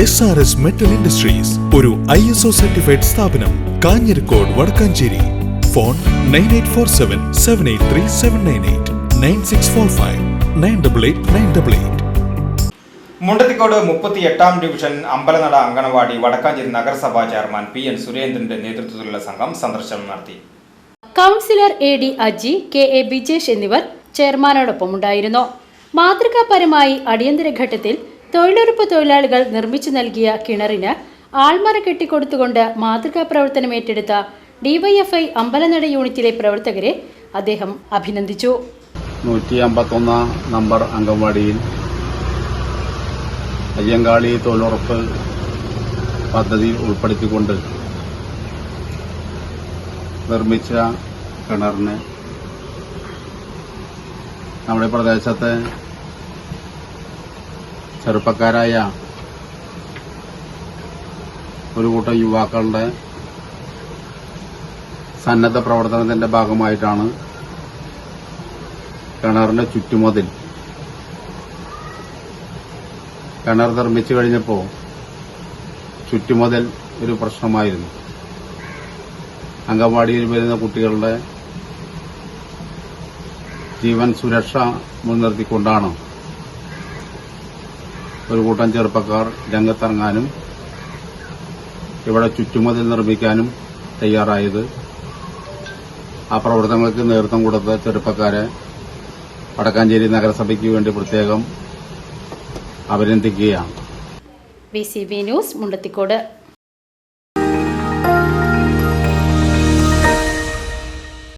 S R S metal industries ഒരു I S O certified സ്ഥാപനം Kanjirakode Vadakkanchery. Phone nine eight four seven seven eight three seven nine eight nine six four five nine double eight nine double eight Mundathikode മുപ്പത്തി എട്ടാം division അമ്പലനട അങ്കണവാടി വടക്കാഞ്ചേരി നഗരസഭാ chairman P N സുരേന്ദ്രന്റെ നേതൃത്വത്തിലുള്ള സംഘം സന്ദർശനം നടത്തി. Councillor A D Aji K A Bijesh എന്നിവർ ചെയർമാനോടൊപ്പം ഉണ്ടായിരുന്നു മാതൃകാപരമായി അടിയന്തര ഘട്ടത്തിൽ തൊഴിലുറപ്പ് തൊഴിലാളികൾ നിർമ്മിച്ചു നൽകിയ കിണറിന് ആൾമറ കെട്ടിക്കൊടുത്തുകൊണ്ട് മാതൃകാ പ്രവർത്തനം ഏറ്റെടുത്ത ഡിവൈഎഫ്ഐ അമ്പലനട യൂണിറ്റിലെ പ്രവർത്തകരെ അദ്ദേഹം അഭിനന്ദിച്ചു. നൂറ്റി അമ്പത്തൊന്നാം നമ്പർ അംഗൻവാടിയിൽ അയ്യങ്കാളി തൊഴിലുറപ്പ് പദ്ധതി ഉൾപ്പെടുത്തിക്കൊണ്ട് നിർമ്മിച്ച കിണറിന് നമ്മുടെ പ്രദേശത്തെ ചെറുപ്പക്കാരായ ഒരു കൂട്ടം യുവാക്കളുടെ സന്നദ്ധ പ്രവർത്തനത്തിന്റെ ഭാഗമായിട്ടാണ് കിണറിന്റെ ചുറ്റുമതിൽ. കിണർ നിർമ്മിച്ചു കഴിഞ്ഞപ്പോൾ ചുറ്റുമതിൽ ഒരു പ്രശ്നമായിരുന്നു. അംഗൻവാടിയിൽ വരുന്ന കുട്ടികളുടെ ജീവൻ സുരക്ഷ മുൻനിർത്തിക്കൊണ്ടാണ് ഒരു കൂട്ടം ചെറുപ്പക്കാർ രംഗത്തിറങ്ങാനും ഇവിടെ ചുറ്റുമതിൽ നിർമ്മിക്കാനും തയ്യാറായത്. ആ പ്രവർത്തനങ്ങൾക്ക് നേതൃത്വം കൊടുത്ത ചെറുപ്പക്കാരെ വടക്കാഞ്ചേരി നഗരസഭയ്ക്ക് വേണ്ടി പ്രത്യേകം അഭിനന്ദിക്കുകയാണ്. B C B news Mundathikode.